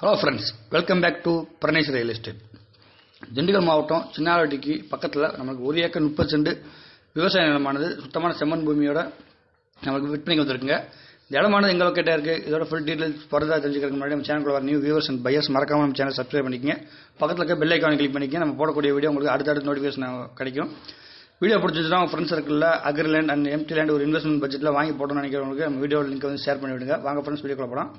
Hello friends welcome back to Paranesh real estate Dindigul மாவட்டம் சின்னாவட்டிக்கு பக்கத்தில் நமக்கு ஒரு ஏக்கர் முப்பது செண்டு விவசாய நிலமானது. சுத்தமான செம்மண் பூமியோட நமக்கு விற்பனைக்கு வந்திருக்குங்க. இந்த இடமானது எங்க லொக்கேட்டாக இருக்குது இதோட ஃபுல் டீட்டெயில்ஸ் ஃபர்தராக தெரிஞ்சுக்கிறதுக்கு முன்னாடி நம்ம சேனலுக்குள்ள வர நியூ வியூவர்ஸ் அண்ட் பையர்ஸ் மறக்காமல் நம்ம சேனல் சப்ஸ்கிரைப் பண்ணிக்கங்க. பக்கத்தில் இருக்க பெல் ஐக்கான் கிளிக் பண்ணிக்கங்க. நம்ம போடக்கூடிய வீடியோ உங்களுக்கு அடுத்தடுத்து நோட்டிஃபிகேஷன் கிடைக்கும். வீடியோ பிடிச்சிச்சுன்னா உங்கள் ஃப்ரெண்ட்ஸ் சர்க்கிளில் agri land and empty land ஒரு இன்வெஸ்ட்மெண்ட் பட்ஜெட்டில் வாங்கி போடணும்னு நினைக்கிறவங்களுக்கு நம்ம வீடியோ லிங்க் வந்து ஷேர் பண்ணி விடுங்க வாங்க ஃப்ரெண்ட்ஸ் வீடியோ போகலாம்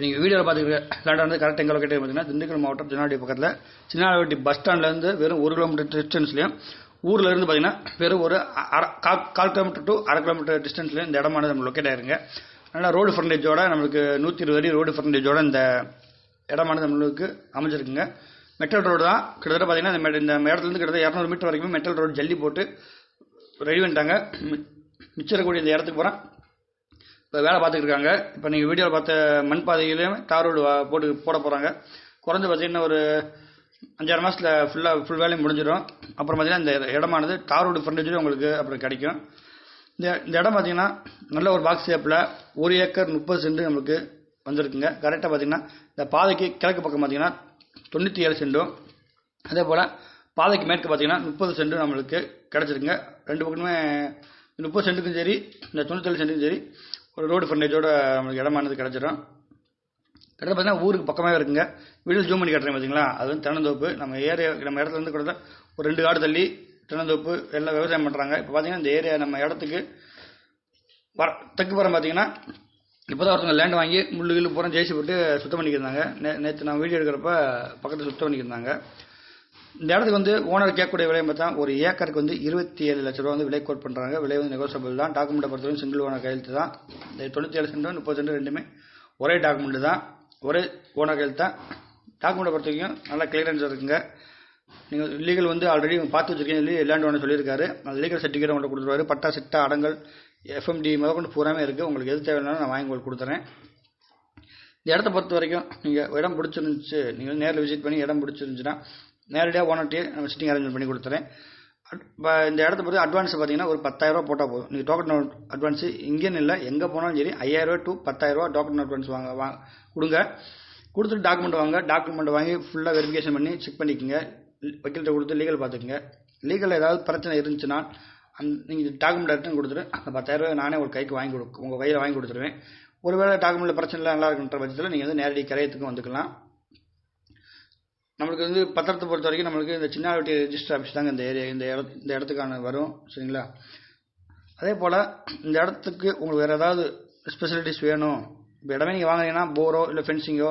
இப்போ நீங்கள் வீடியோவில் பார்த்துருக்க லேண்ட் வந்து கரெக்ட் எங்கே லொக்கேட் பார்த்தீங்கன்னா திண்டுக்கல் மாவட்டம் சின்னாடி பக்கத்தில் சின்னாடி பஸ் ஸ்டாண்ட்லேருந்து வெறும் ஒரு கிலோமீட்டர் டிஸ்டன்ஸ்லையும் ஊரில் இருந்து பார்த்தீங்கன்னா வெறும் ஒரு அரை கால் கால் கிலோமீட்டர் டு அரை கிலோமீட்டர் டிஸ்டன்ஸ்லையும் இந்த இடமானது நம்ம லொக்கேட் ஆயிருங்க. நல்லா ரோடு ஃப்ரண்டேஜோட நம்மளுக்கு நூற்றி இருபது அடி ரோடு ஃப்ரண்டேஜோட இந்த இடமானது நம்மளுக்கு அமைஞ்சிருக்குங்க. மெட்டல் ரோடு தான் கிட்டத்தட்ட பார்த்தீங்கன்னா இந்த மெ- இந்த இடத்துலேருந்து கிட்டத்தட்ட இரநூறு மீட்டர் வரைக்கும் மெட்டல் ரோடு ஜல்லி போட்டு ரெடி பண்ணிட்டாங்க. மி- மிச்சம் இருக்கக்கூடிய இந்த இடத்துக்கு போகிறேன் இப்போ வேலை பார்த்துட்டு இருக்காங்க. இப்போ நீங்கள் வீடியோவில் பார்த்த மண் பாதையிலையும் தார் ரோடு போட்டு போட போகிறாங்க குறைஞ்ச பார்த்தீங்கன்னா ஒரு அஞ்சாறு மாதத்தில் ஃபுல்லாக ஃபுல் வேலையும் முடிஞ்சிடும். அப்புறம் பார்த்தீங்கன்னா இந்த இடமானது தார் ரோடு ஃப்ரண்டேஜும் உங்களுக்கு அப்புறம் கிடைக்கும். இந்த இந்த இடம் பார்த்தீங்கன்னா நல்ல ஒரு பாக்ஸ் ஷேப்பில் ஒரு ஏக்கர் முப்பது சென்ட் நம்மளுக்கு வந்திருக்குங்க. கரெக்டாக பார்த்தீங்கன்னா இந்த பாதைக்கு கிழக்கு பக்கம் பார்த்தீங்கன்னா தொண்ணூற்றி ஏழு சென்டும். அதே போல் பாதைக்கு மேற்கு பார்த்தீங்கன்னா முப்பது சென்ட் நம்மளுக்கு கிடச்சிருக்குங்க. ரெண்டு பக்கமே முப்பது சென்ட்டுக்கும் சரி இந்த தொண்ணூத்தேழு சென்ட்டுக்கும் சரி ஒரு ரோடு ஃப்ரண்டேஜோட நம்மளுக்கு இடமானது கிடச்சிடும் கிட்ட பார்த்தீங்கன்னா ஊருக்கு பக்கமாக இருக்குங்க. வீடு ஜூம் பண்ணி கட்டுறேன் பார்த்தீங்களா அது வந்து தென்னந்தோப்பு. நம்ம ஏரியா நம்ம இடத்துல இருந்து கூட ஒரு ரெண்டு காடு தள்ளி தென்னந்தோப்பு எல்லாம் விவசாயம் பண்ணுறாங்க இப்போ பார்த்தீங்கன்னா இந்த ஏரியா நம்ம இடத்துக்கு வர தெற்கு புறம் பார்த்தீங்கன்னா இப்போ தான் ஒருத்தவங்க லேண்ட் வாங்கி முள்ளு கிள்ளு பூரா ஜெயிச்சு போட்டு சுத்தம் பண்ணிக்கிருந்தாங்க நே நேற்று நான் வீடியோ எடுக்கிறப்ப பக்கத்தில் சுத்தம் பண்ணிக்கிருந்தாங்க இந்த இடத்துக்கு வந்து ஓனர் கேட்கக்கூடிய விலை பார்த்தா ஒரு ஏக்கருக்கு வந்து இருபத்தி ஏழு லட்ச ரூபா வந்து விலை கோட் பண்ணுறாங்க விலை வந்து நெகோசியபிள் தான். டாக்குமெண்ட்டை பொறுத்தவரைக்கும் சிங்கிள் ஓனர் கையெழுத்து தான். இந்த தொண்ணூற்றி ஏழு சென்ட் முப்பது சென்ட் ரெண்டுமே ஒரே டாக்குமெண்ட் தான் ஒரே ஓனர் கையெழுத்து. தான் டாக்குமெண்ட்டை பொறுத்த வரைக்கும் நல்லா கிளியரன்ஸ் இருக்குங்க. நீங்கள் லீகல் வந்து ஆல்ரெடி பார்த்து வச்சிருக்கீங்க சொல்லி லேண்ட் ஓனர் சொல்லியிருக்காரு. அந்த லீகல் சர்டிஃபிகேட் உங்களுக்கு கொடுத்துருவாரு. பட்டா சிட்டா அடங்கல் எஃப்எம்டி முதற்கொண்டு பூராமே இருக்குது உங்களுக்கு எது தேவைன்னாலும் நான் வாங்கி உங்களுக்கு கொடுத்துறேன். இந்த இடத்த பொறுத்த வரைக்கும் நீங்கள் இடம் பிடிச்சிருந்துச்சு நீங்கள் நேரில் விசிட் பண்ணி இடம் பிடிச்சிருந்துச்சுன்னா நேரடியாக ஓனர்ட்டே நம்ம சிட்டிங் அரேஞ்ச் பண்ணி கொடுத்துறேன். அட்- இந்த இடத்த பொறுத்து அட்வான்ஸ் பார்த்தீங்கன்னா ஒரு பத்தாயிரரூவா போட்டால் போதும். நீங்கள் டோக்கன் அட்வான்ஸ் இங்கேன்னு இல்லை எங்கே போனாலும் சரி ஐயாயிரரூவா டு பத்தாயிரரூவா டோக்கன் அட்வான்ஸ் வாங்க வா கொடுங்க. கொடுத்துட்டு டாக்குமெண்ட் வாங்க. டாக்குமெண்ட் வாங்கி ஃபுல்லாக வெரிஃபிகேஷன் பண்ணி செக் பண்ணிக்கோங்க. வக்கீல்கிட்ட கொடுத்து லீகல் பார்த்துக்கோங்க. லீகலில் ஏதாவது பிரச்சனை இருந்துச்சுன்னா அந்த நீங்கள் டாக்குமெண்ட் ரிட்டன் கொடுத்துட்டு அந்த பத்தாயிரரூவா நானே ஒரு கைக்கு வாங்கி கொடு உங்கள் கையில் வாங்கி கொடுத்துருவேன். ஒருவேளை டாக்குமெண்ட்டில் பிரச்சனை இல்லை நல்லா இருக்குன்ற பட்சத்தில் நீங்கள் வந்து நேரடி கரையத்துக்கும் வந்துக்கலாம். நம்மளுக்கு வந்து பத்திரத்தை பொறுத்த வரைக்கும் நம்மளுக்கு இந்த சின்னாவட்டி ரெஜிஸ்டர் ஆஃபீஸ் தாங்க இந்த ஏரியா இந்த இடத்து இந்த இடத்துக்கான வரும் சரிங்களா? அதே போல் இந்த இடத்துக்கு உங்களுக்கு வேறு ஏதாவது ஸ்பெசிலிட்டிஸ் வேணும் இப்போ இடமே நீங்கள் வாங்குறீங்கன்னா போரோ இல்லை ஃபென்சிங்கோ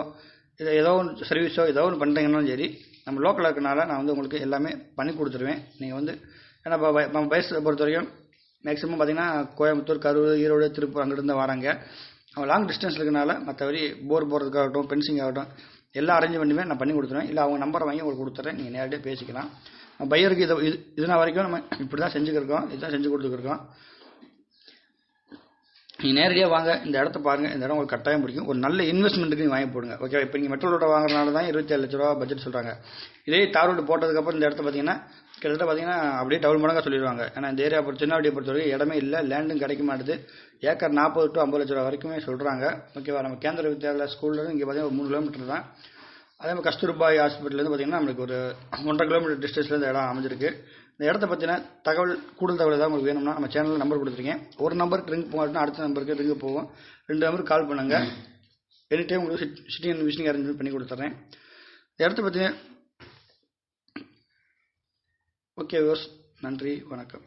இல்லை ஏதோ ஒன்று சர்வீஸோ ஏதோ ஒன்று பண்ணுறீங்கன்னாலும் சரி நம்ம லோக்கலில் இருக்கனால நான் வந்து உங்களுக்கு எல்லாமே பண்ணி கொடுத்துருவேன். நீங்கள் வந்து ஏன்னா இப்போ வய- நம்ம வயசை பொறுத்த வரைக்கும் மேக்ஸிமம் பார்த்தீங்கன்னா கோயம்புத்தூர் கரூர் ஈரோடு திருப்பூர் அங்கிருந்து வராங்க. அவங்க லாங் டிஸ்டன்ஸ் இருக்கனால மற்றபடி போர் போகிறதுக்காகட்டும் பென்சிங் ஆகட்டும் எல்லா அரேஞ்ச்மெண்ட்டுமே நான் பண்ணி கொடுத்துருவேன். இல்லை அவங்க நம்பரை வாங்கி உங்களுக்கு கொடுத்துறேன். நீங்கள் நேரடியாக பேசிக்கலாம். பையருக்கு இதை இது இதுனா வரைக்கும் நம்ம இப்படி தான் செஞ்சுக்கிருக்கோம் இதுதான் செஞ்சு கொடுத்துருக்கோம் நீங்கள் நேரடியாக வாங்க இந்த இடத்த பாருங்கள் இந்த இடம் உங்களுக்கு கட்டாயம் பிடிக்கும். ஒரு நல்ல இன்வெஸ்ட்மெண்ட்டுக்கு நீங்கள் வாங்கி போடுங்க. ஓகே இப்போ நீங்கள் மெட்ரோ ரோட்டை வாங்குறதுனால தான் இருபத்தேழு லட்ச ரூபா பட்ஜெட் சொல்கிறாங்க இதே தார் ரோடு போட்டதுக்கப்புறம் இந்த இடத்த பார்த்தீங்கன்னா கிட்டத்தட்ட பார்த்தீங்கன்னா அப்படியே டபுள் மடங்காக சொல்லிடுவாங்க. ஏன்னா இந்த ஏரியா பொறுத்த சின்ன பொறுத்த வரைக்கும் இடமே இல்லை லேண்டும் கிடைக்க மாட்டுது. ஏக்கர் நாற்பது டு ஐம்பது லட்ச ரூபா வரைக்குமே சொல்கிறாங்க ஓகேவா நம்ம கேந்திர வித்யாலயா ஸ்கூல்லேருந்து இங்கே பார்த்தீங்கன்னா ஒரு மூணு கிலோமீட்டர் தான். அதே மாதிரி கஸ்தூர்பாய் ஹாஸ்பிட்டல்லேருந்து பார்த்தீங்கன்னா நம்மளுக்கு ஒரு ஒன்றரை கிலோமீட்டர் டிஸ்டன்ஸில் இந்த இடம் அமைஞ்சிருக்கு. இந்த இடத்த பற்றின தகவல் கூடுதல் தகவல் ஏதாவது உங்களுக்கு வேணும்னா நம்ம சேனலில் நம்பர் கொடுத்துருக்கேன். ஒரு நம்பருக்கு ரிங் போகட்டும் அடுத்த நம்பருக்கு ரிங்கு போகும். ரெண்டு நம்பருக்கு கால் பண்ணுங்க. எனி டைம் உங்களுக்கு சிட்டிங் அண்ட் விசிட்டிங் அரேஞ்ச் பண்ணி கொடுத்துட்றேன் இந்த இடத்த பற்றி ஓகே வியூவர்ஸ் நன்றி வணக்கம்.